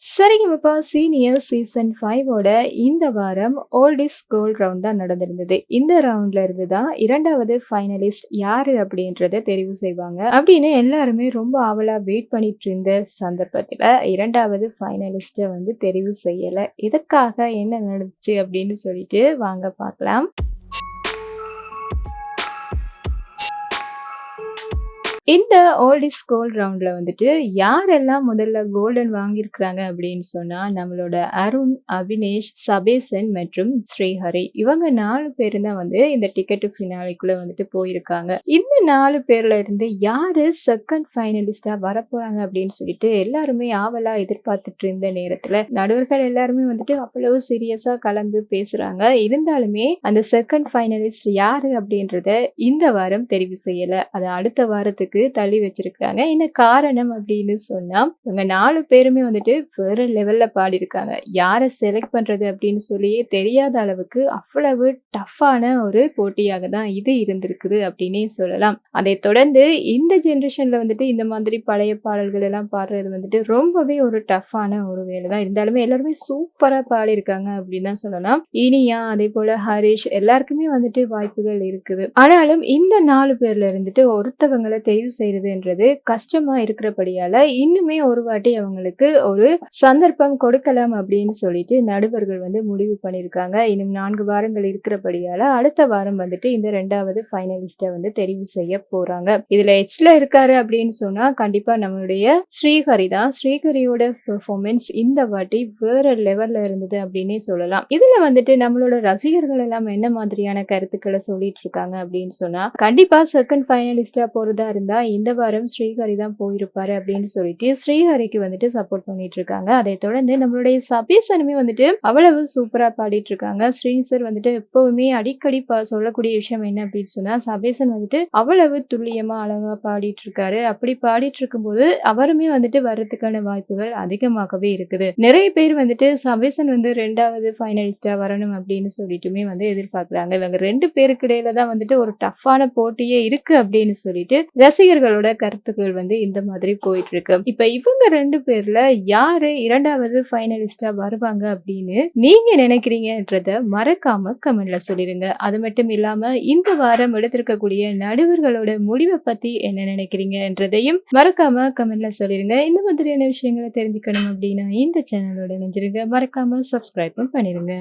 Sa Re Ga Ma Pa senior season ஃபைவோட இந்த வாரம் oldies gold round தான் நடந்திருந்தது. இந்த ரவுண்ட்ல இருந்து தான் இரண்டாவது ஃபைனலிஸ்ட் யாரு அப்படின்றத தெரிவு செய்வாங்க. அப்படின்னு எல்லாருமே ரொம்ப ஆவலா வெயிட் பண்ணிட்டு இருந்த சந்தர்ப்பத்துல இரண்டாவது ஃபைனலிஸ்ட்டை வந்து தெரிவு செய்யல. இதற்காக என்ன நடந்துச்சு அப்படின்னு சொல்லிட்டு வாங்க பார்க்கலாம் இந்த ஓல்டிஸ் கோல்ட் ரவுண்டில் வந்துட்டு யாரெல்லாம் முதல்ல கோல்டன் வாங்கியிருக்கிறாங்க அப்படின்னு சொன்னால் நம்மளோட அருண் அபினேஷ் சபேசன் மற்றும் ஸ்ரீஹரி. இவங்க நாலு பேர் தான் வந்து இந்த டிக்கெட் ஃபினாலிக்குள்ளே வந்துட்டு போயிருக்காங்க. இந்த நாலு பேர்ல இருந்து யாரு செகண்ட் ஃபைனலிஸ்டாக வரப்போகிறாங்க அப்படின்னு சொல்லிட்டு எல்லாருமே ஆவலாக எதிர்பார்த்துட்டு இருந்த நேரத்தில் நடுவர்கள் எல்லாருமே வந்துட்டு அவ்வளவு சீரியஸாக கலந்து பேசுகிறாங்க இருந்தாலுமே அந்த செகண்ட் ஃபைனலிஸ்ட் யாரு அப்படின்றத இந்த வாரம் தெரிவு செய்யலை. அது அடுத்த வாரத்துக்கு தள்ளி வச்சிருக்காங்க என்ன காரணம் அப்படின்னு சொன்னா இவங்க நாலு பேருமே வந்துட்டு வேற லெவல்ல பாடியிருக்காங்க யாரை செலக்ட் பண்றது அப்படின்னு சொல்லியே தெரியாத அளவுக்கு அவ்வளவு டஃப்பான ஒரு போட்டியாக தான் இது இருந்திருக்குது அப்படின்னே சொல்லலாம். அதை தொடர்ந்து இந்த ஜென்ரேஷன்ல வந்துட்டு இந்த மாதிரி பழைய பாடல்கள் எல்லாம் பாடுறது வந்துட்டு ரொம்பவே ஒரு டஃப்பான ஒரு வேலை தான். இருந்தாலுமே எல்லாருமே சூப்பரா பாடியிருக்காங்க அப்படின்னு தான் சொல்லலாம். இனியா அதே போல ஹரிஷ் எல்லாருக்குமே வந்துட்டு வாய்ப்புகள் இருக்குது. ஆனாலும் இந்த நாலு பேர்ல இருந்துட்டு ஒருத்தவங்களை தெரிவு செய்யறதுன்றது கஷ்டமா இருக்கிறபடியால இன்னுமே ஒரு வாட்டி அவங்களுக்கு ஒரு சந்தர்ப்பம் கொடுக்கலாம் அப்படின்னு சொல்லிட்டு நடுவர்கள் வந்து முடிவு பண்ணியிருக்காங்க. இன்னும் நான்கு வாரங்கள் இருக்கிறபடியால அடுத்த வாரம் வந்துட்டு இந்த ரெண்டாவது ஃபைனலிஸ்ட வந்து தெரிவு செய்ய போறாங்க. இதுல எச்ல இருக்காரு அப்படின்னு சொன்னா கண்டிப்பா நம்மளுடைய ஸ்ரீஹரி தான். ஸ்ரீஹரியோட பெர்ஃபார்மன்ஸ் இந்த வாட்டி வேற லெவல்ல இருந்தது அப்படின்னே சொல்லலாம். இதுல வந்துட்டு நம்மளோட ரசிகர்கள் எல்லாம் என்ன மாதிரியான கருத்துக்களை சொல்லிட்டு இருக்காங்க அப்படின்னு சொன்னா கண்டிப்பா செகண்ட் ஃபைனலிஸ்டா போறதா இருந்தா இந்த வாரம் ஸ்ரீஹரி தான் போயிருப்பாரு அப்படின்னு சொல்லிட்டு ஸ்ரீஹரிக்கு வந்துட்டு சப்போர்ட் பண்ணிட்டு இருக்காங்க அதை தொடர்ந்து நம்மளுடைய சபீசனுமே வந்துட்டு அவ்வளவு சூப்பரா பாடிட்டு இருக்காங்க ஸ்ரீனிசர் வந்துட்டு எப்பவுமே அடிக்கடி பா- சொல்லக்கூடிய விஷயம் என்ன அப்படின்னு சொன்னா சபேசன் வந்துட்டு அவ்வளவு துல்லியமா அழகா பாடிட்டு இருக்காரு அப்படி பாடிட்டு இருக்கும்போது அவருமே வந்துட்டு வர்றதுக்கான வாய்ப்புகள் அதிகமாகவே இருக்குது. நிறைய பேர் வந்துட்டு சபேசன் வந்து ரெண்டாவது ஃபைனலிஸ்டா வரணும் அப்படின்னு சொல்லிட்டுமே வந்து எதிர்பார்க்குறாங்க. இவங்க ரெண்டு பேருக்கு இடையில தான் வந்துட்டு ஒரு டஃப்பான போட்டியே இருக்கு அப்படின்னு சொல்லிட்டு ரசிகர்களோட கருத்துக்கள் வந்து இந்த மாதிரி போயிட்டு இருக்கு இப்ப இவங்க ரெண்டு பேர்ல யாரு இரண்டாவது ஃபைனலிஸ்டா வருவாங்க அப்படின்னு நீங்க நினைக்கிறீங்கன்றத மறக்காம கமெண்ட்ல சொல்லிருங்க. அது மட்டும் இல்லாம இந்த வாரம் எடுத்திருக்கக்கூடிய நடுவர்களோட முடிவை பத்தி என்ன நினைக்கிறீங்கன்றதையும் மறக்காம கமெண்ட்ல சொல்லிருங்க. இந்த மாதிரியான விஷயங்களை தெரிஞ்சுக்கணும் அப்படின்னா இந்த சேனலோட நினைஞ்சிருங்க மறக்காம சப்ஸ்கிரைபும் பண்ணிருங்க.